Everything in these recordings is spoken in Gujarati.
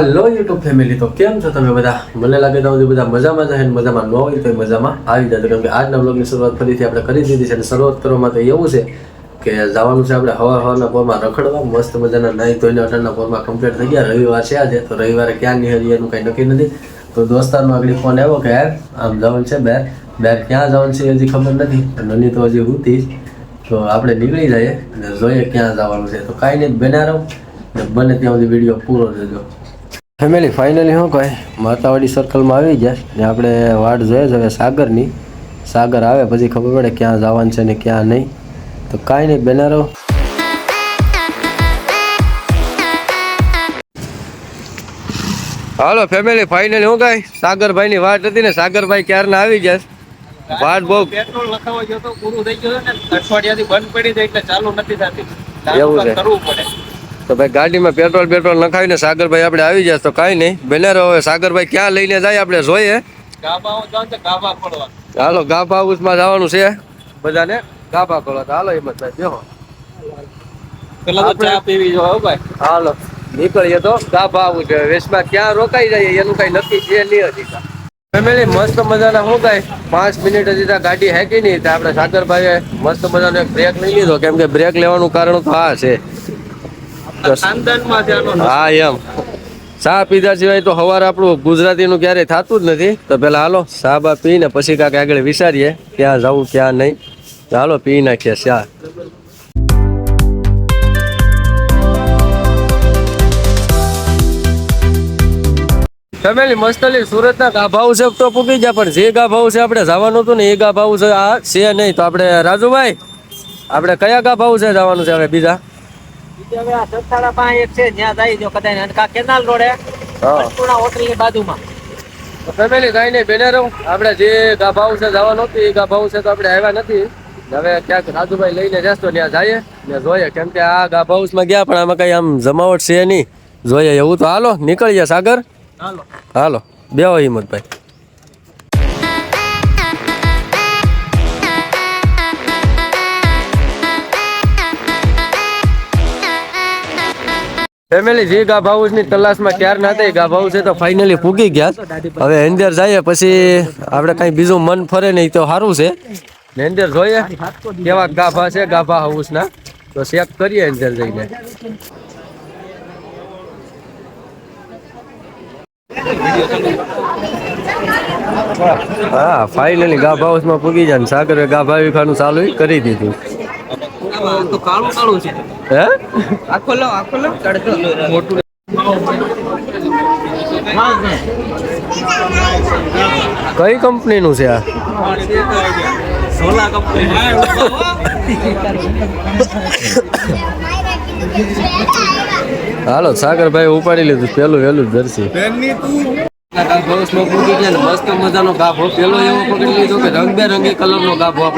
હેલો યુટ્યુબ ફેમિલી તો કેમ છો તમે બધા? મને લાગે તો બધા મજામાં જ હશે મજામાં ન હોય તો મજામાં. આવી જાય કેમ કે આજના બ્લોગની શરૂઆત ફરીથી આપણે કરી દીધી છે અને શરૂઆત કરવામાં તો એવું છે કે જવાનું છે આપણે હવા હવાના પોરમાં રખડવા, મસ્ત મજાના નાહી ધોઈને અઢારના પોરમાં કમ્પ્લીટ થઈ ગયા. રવિવાર છે આજે, તો રવિવારે ક્યાં નીકળીએ એનું કંઈ નક્કી નથી. તો દોસ્તારનો આગળ ફોન આવ્યો કે, યાર, આમ જવાનું છે બે બે ક્યાં જવાનું છે હજી ખબર નથી. નની તો હજી હતી તો આપણે નીકળી જઈએ અને જોઈએ ક્યાં જવાનું છે. તો કાંઈ નહીં બનારો રહો ને બને ત્યાં સુધી વીડિયો પૂરો જોજો. ફેમિલી ફાઇનલી શું કહે માતાવાડી સર્કલમાં આવી ગયા ને આપણે વાટ જોઈએ છે હવે સાગરની. સાગર આવે પછી ખબર પડે ક્યાં જવાનું છે ને ક્યાં નહીં. તો કાંઈ નહીં બેનારો હાલો ફેમિલી ફાઇનલી શું કહે સાગરભાઈની વાટ હતી ને સાગરભાઈ ક્યારના આવી ગયા? વાટ બહુ પેટ્રોલ લખાવા ગયો તો પૂરું થઈ ગયું ને. અઠવાડિયાથી બંધ પડી જાય એટલે ચાલુ નથી થતી. એવું. કરવું પડે. તો ભાઈ ગાડીમાં પેટ્રોલ પેટ્રોલ નખાવીને સાગરભાઈ આપણે આવી જાય તો કાંઈ નહીં. બેના રહો હવે સાગરભાઈ ક્યાં લઈને જાય આપણે જોઈએ. હાલો ગાભા હાઉસમાં જવાનું છે. બધાને ગાભા કરો તો હાલો હિંમતભાઈ બેહો. હાલો નીકળીએ તો ગાભા છે વેશમાં ક્યાં રોકાઈ જાય એનું કઈ નક્કી છે નહીં હજી. ફેમિલી મસ્ત મજાના શું કાંઈ પાંચ મિનિટ હજી ત્યાં ગાડી હેકી નહીં. તો આપણે સાગરભાઈએ મસ્ત મજાનો એક બ્રેક લઈ લીધો. કેમ કે બ્રેક લેવાનું કારણ તો આ છે. હા, એમ. ચા પીધા સિવાય તો હવાર આપણું ગુજરાતીનું ક્યારે થતું જ નથી. તો પેલા હાલો, ચા બા પીને પછી કાંઈક આગળ વિચારીએ, ક્યાં જવું, ક્યાં નહીં. હાલો, પી નાખીએ ચા. ફેમિલી, મસ્તલી સુરતના ગાભા છે, તો પૂકી જાય પણ જે ગાભા છે, આપણે જવાનું હતું ને એ ગાભા છે, આ છે નહીં. તો આપણે રાજુભાઈ, આપણે કયા ગાભા છે જવાનું છે હવે બીજા? હવે આ સત્તાડા પાસે એક છે ત્યાં જાય જો કદાચ અને કેનાલ રોડે હા. અન્નપૂર્ણા હોટલની બાજુમાં. ફેમિલી કાંઈ નહીં બેને રહું. આપણે જે ગાભા હાઉસે જવાનું હતું એ ગાભા હાઉસે તો આપણે આવ્યા નથી. હવે ક્યાંક રાજુભાઈ લઈને જશો ત્યાં જઈએ ને જોઈએ. કેમ કે આ ગાભા હાઉસમાં ગયા પણ આમાં કઈ આમ જમાવટ છે નહીં. જોઈએ એવું તો હાલો નીકળીએ સાગર. હાલો. હાલો બેહો હિંમતભાઈ. ફેમિલી જે ગાભા હાઉસની તલાશમાં ક્યાર ના થાય ગાભા હાઉસે તો ફાઇનલી પૂગી ગયા. હવે અંદર જઈએ પછી આપણે કઈ બીજું મન ફરે નહીં તો સારું છે. ને અંદર જોઈએ કેવા ગાભા છે ગાભા હાઉસ ના તો ચેક કરીએ અંદર જઈને. હા ફાઇનલી ગાભા હાઉસમાં પૂગી જાય સાગરે ગાભા વિખાનું ચાલુ કરી દીધું. હે? આખો લો આખો લો મોટું. કઈ કંપની નું છે આ? સોલા હાલો સાગરભાઈ ઉપાડી લીધું પેલું વહેલું જર્સી હાઉસમાં પૂકી ગયા ને ગાભો. ગાભો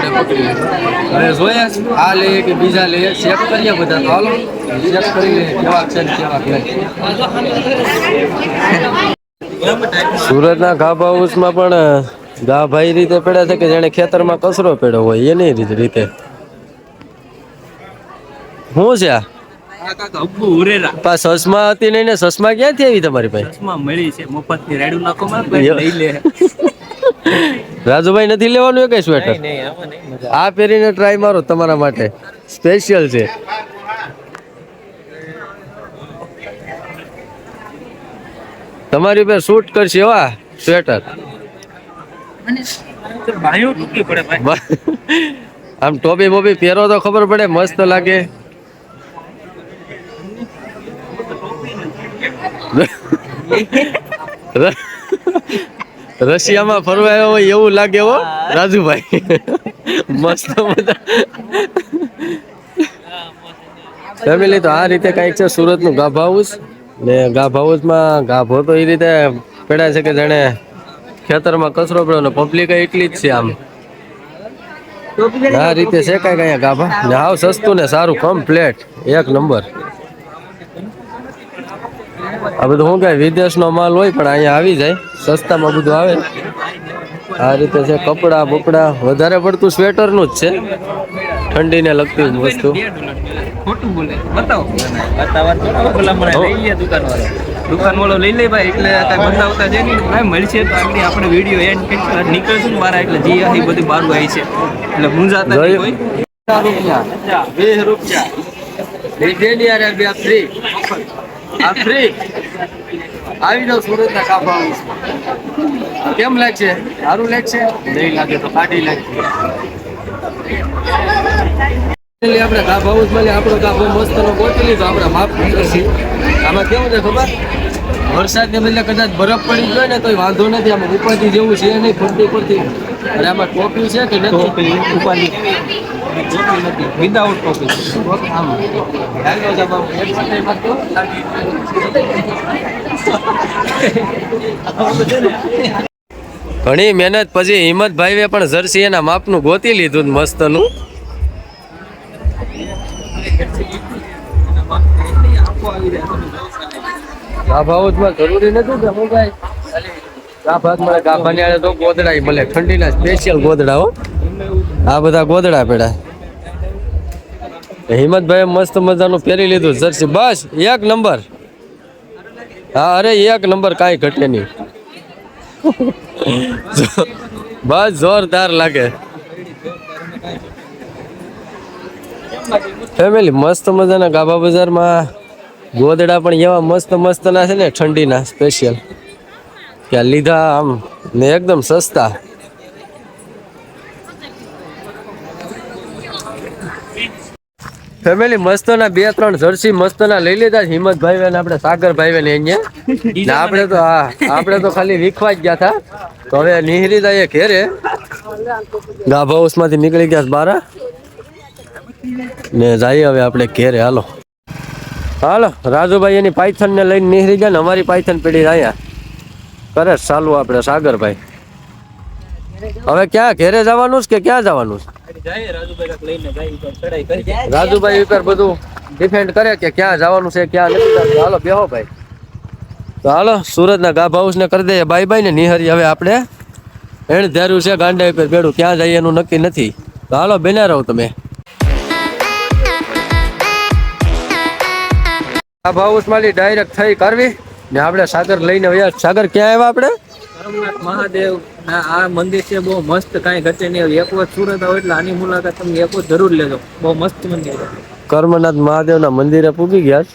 સુરતના ગાભા હાઉસમાં પણ ગા ભાઈ રીતે પડ્યા છે કે જેને ખેતરમાં કચરો પડ્યો હોય, એની રીતે. શું છે આ? પા સસમા હતી નહીં ને સસમા ક્યાંથી આવી તમારી પાસે? સસમા મળી છે મફતની રાડું નાખો માં લઈ લે. રાજુભાઈ નથી લેવાનું કઈ સ્વેટર આ પહેરીને ટ્રાય મારો તમારા માટે. સ્પેશિયલ છે. તમારી પર શૂટ કરશે હો સ્વેટર ભાઈઓ ટૂંકી પડે ભાઈ. આમ ટોપી બોપી પહેરો તો ખબર પડે મસ્ત લાગે. રશિયામાં ફરવા આવ્યો હોય એવું લાગે હો, રાજુભાઈ. મસ્ત બધા ફેમિલી તો આ રીતે કાંઈક છે, સુરતનું ગાભા હાઉસ ને ગાભા હાઉસમાં ગાભો તો એ રીતે પડ્યા છે કે જાણે ખેતરમાં કચરો પડ્યો ને પબ્લિક એટલી જ છે આમ. આ રીતે છે કાંઈક અહીંયા ગાભા. ને હાવ સસ્તું ને સારું કમ્પ્લેટ એક નંબર આ બધું શું કહેવાય? વિદેશનો માલ હોય પણ અહીંયા આવી જાય. સસ્તામાં બધું આવે. આ રીતે છે કપડાં બપડા. વધારે પડતું સ્વેટરનું જ છે. ઠંડીને લગતી વસ્તુ. ખોટું બોલે. બતાવો. દુકાન વાળો લઈ લે ભાઈ એટલે કાંઈ બતાવતા છે નહીં. ભાઈ મળશે તો આગળ આપણે વીડિયો એન્ડ નીકળશું મારા એટલે જી આ બધું આવી છે. એટલે મૂંઝાતા નહીં હોય. બે રૂપિયા. બે બે બે ફ્રી આ ફ્રી આવી જાવ સુરત ના કાપા કેમ લાગશે? સારું લાગશે? નહીં લાગે તો કાઢી લાગશે આપણે ગાભા હાઉસમાં આપણો ગાભો મસ્ત નો ગોતી લીધો આપણે માફ કરશી આમાં કેવું છે ખબર? વરસાદ ને બદલે કદાચ બરફ પડી ગયો ને તો વાંધો નથી, આમાં ઉપાધિ જેવું છે નહીં, ફરતી ફરતી. અને આમાં ટોપી છે કે નથી? ઉપાધિ. વિદાઉટ તો ઘણી મહેનત પછી હિંમતભાઈએ પણ જર્સી એના માપનું ગોતી લીધું મસ્તનું. ગાભાઉસમાં જરૂરી નથી કે હું ભાઈ? ગાભા જ મળે ગાભા તો ગોદડા મળે. ઠંડીના સ્પેશિયલ ગોદડા હો. આ બધા ગોદડા પેડા હિંમતભાઈ મસ્ત મજાનું પહેરી લીધું, જર્સી. બસ, એક નંબર. હા, અરે, એક નંબર કાંઈ ઘટે નહીં. બસ, જોરદાર લાગે. ફેમિલી, મસ્ત મજાના ગાભા બજારમાં. ગોદડા પણ એવા મસ્ત મસ્ત ના છે ને, ઠંડીના, સ્પેશિયલ. ત્યાં લીધા આમ, ને એકદમ સસ્તા. ફેમિલી મસ્તના બે ત્રણ જર્સી મસ્તના લઈ લીધા હિંમતભાઈ અને આપણે સાગરભાઈ ને અહીંયા. ને આપણે તો હા આપણે તો ખાલી વીખવા જ ગયા હતા. તો હવે નિહરી જાય ઘેરે. ગાભા હાઉસમાંથી નીકળી ગયા બારા. ને જઈએ હવે આપણે ઘેરે. હાલો. હાલો રાજુભાઈ એની પાયથન ને લઈને નિહરી ગયા ને અમારી પાયથન પેઢી રહ્યા કરે ચાલુ આપણે સાગરભાઈ. હવે ક્યાં? ઘેરે જવાનું છે કે ક્યાં જવાનું છે? જાય રાજુભાઈ લઈને જાય ચડાઈ કરી રાજુભાઈ ઉપર બધું ડિફેન્ડ કરે કે ક્યાં જવાનું છે ક્યાં નથી. હાલો બેહો ભાઈ. તો હાલો સુરતના ગાભા હાઉસ ને કરી દઈએ. બાય બાય ને નિહરી હવે આપણે. એણ ધાર્યું છે ગાંડા ઉપર બેડું ક્યાં જઈએ એનું નક્કી નથી. તો હાલો બેના રહો તમે. ગાભા હાઉસમાંથી ડાયરેક્ટ થઈ કરવી. ને આપણે સાગર લઈને આવ્યા સાગર ક્યાં આવ્યા આપણે? કરમનાથ મહાદેવ આ મંદિર છે, બહુ મસ્ત કાંઈ ઘટે નહીં. એક વખત સુરત આવો એટલે આની મુલાકાત તમે એક વખત જરૂર લેજો. બહુ મસ્ત મંદિર છે. કર્મનાથ મહાદેવના મંદિરે પૂગી ગયા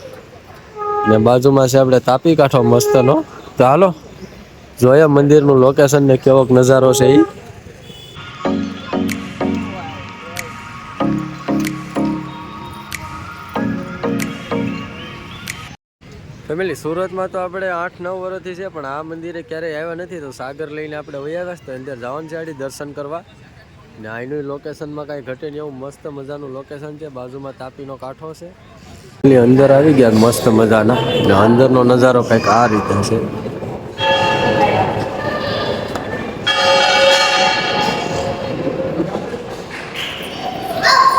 ને બાજુમાં છે આપણે તાપી કાંઠો મસ્તનો. તો હાલો, જોઈએ મંદિરનું લોકેશન ને કેવોક નજારો છે એ ફેમિલી, સુરતમાં તો આપણે આઠ નવ વર્ષથી છે, પણ આ મંદિરે ક્યારેય આવ્યા નથી, તો સાગર લઈને આપણે વહી આવ્યા તો અંદર જવાનું છે આડી દર્શન કરવા. ને અહીંનું લોકેશનમાં કાંઈ ઘટે નહીં, એવું મસ્ત મજાનું લોકેશન છે, બાજુમાં તાપીનો કાંઠો છે. અંદર આવી ગયા, મસ્ત મજાના. ને અંદરનો નજારો કંઈક આ રીતે છે.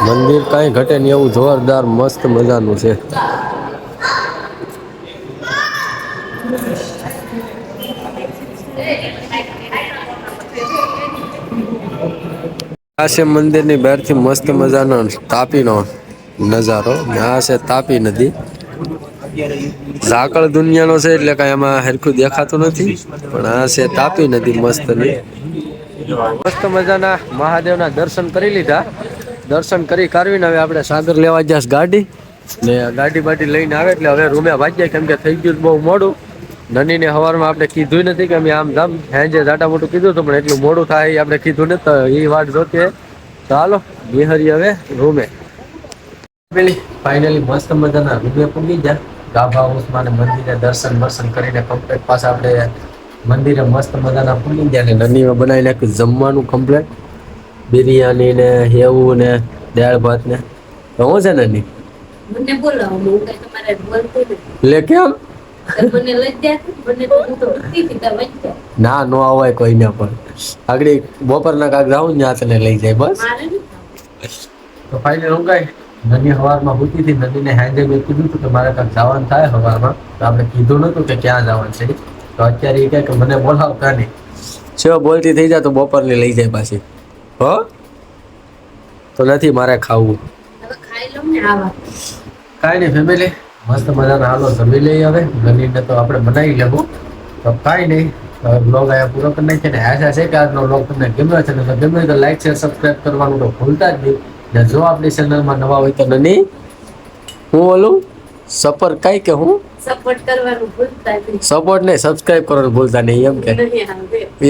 મંદિર કાંઈ ઘટે નહીં, એવું જોરદાર મસ્ત મજાનું છે. આ મંદિરની બહારથી મસ્ત મજાનો તાપીનો નજારો આ છે તાપી નદી. ઝાકળ દુનિયાનો છે એટલે કાંઈ એમાં હરખું દેખાતું નથી, પણ આ છે તાપી નદી મસ્તની. મસ્ત મજાના મહાદેવના દર્શન કરી લીધા. દર્શન કરી કાઢવીને હવે આપણે સાગર લેવા ગયા ગાડી ને ગાડી બાડી લઈને આવે એટલે હવે રૂમે વાગ્યા કેમ કે થઈ ગયું બહુ મોડું. નનીને સવારમાં આપણે કીધું નથી કે અમે આમ ધામ હેંજે જાટા મોટું કીધું હતું પણ એટલું મોડું થાય આપણે કીધું ને તો એ વાત જોતી ચાલો બિહારી હવે રૂમે. પેલી ફાઇનલી મસ્ત મજાના રૂમે પૂગી ગયા. ગાભા હાઉસમાં ને મંદિરે દર્શન વર્શન કરીને કમ્પ્લેટ પાછા આપણે મંદિરે મસ્ત મજાના પૂગી ગયા ને નનીમાં બનાવી નાખ્યું જમવાનું કમ્પ્લેટ બિરયાની ને હેવું ને દાળ ભાત ને. તો હું છે નની? મને બોલાવો હું તમારે બોલતી લે કેમ? ના નો આવાય કોઈને પણ આગળ બપોરના કાક જાઉં ને ત્યાં તને લઈ જાય બસ. તો ફાઇનલ રોકાય નદી હવારમાં હોતી હતી નદીને હેન્ડે મેં કીધું હતું કે મારે કાંઈક જવાનું થાય હવારમાં તો આપણે કીધું નતું કે ક્યાં જવાનું છે. તો અત્યારે એ કહે કે મને બોલાવતા નહીં. છે બોલતી થઈ જાય તો બપોરની લઈ જાય પાછી. હો? તો નથી મારે ખાવું. હવે ખાઈ લઉં ને આવા. કાંઈ નહીં ફેમિલી મસ્ત મજાના હાલો જમી લઈએ હવે. ગમીને તો આપણે બનાવી લેવું. તો કાંઈ નહીં બ્લોગ અહીંયા પૂરો કરી નાખીએ ને આશા છે કે આજનો બ્લોગ તમને ગમ્યો છે ને જો ગમ્યો તો લાઈક શેર સબસ્ક્રાઈબ કરવાનું તો ભૂલતા જ નહીં. ને જો આપણી ચેનલમાં નવા હોય તો નની હું બોલું સપર કાંઈ કે હું? સપોર્ટ કરવાનું ભૂલતા નહીં. સપોર્ટ નહીં સબસ્ક્રાઈબ કરવાનું ભૂલતા નહીં એમ કે.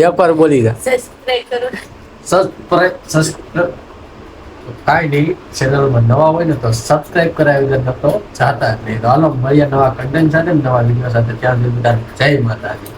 એકવાર બોલી જા. સબસ્ક્રાઇબ કરો. સબસ્ક્રાઈબ કાંઈ ચેનલમાં નવા હોય ને તો સબસ્ક્રાઈબ કરાવી દે તો જાતા નહીં. તો હાલો, મળીએ નવા કન્ટેન્ટ સાથે નવા વીડિયો સાથે. ત્યાં સુધી જય માતાજી.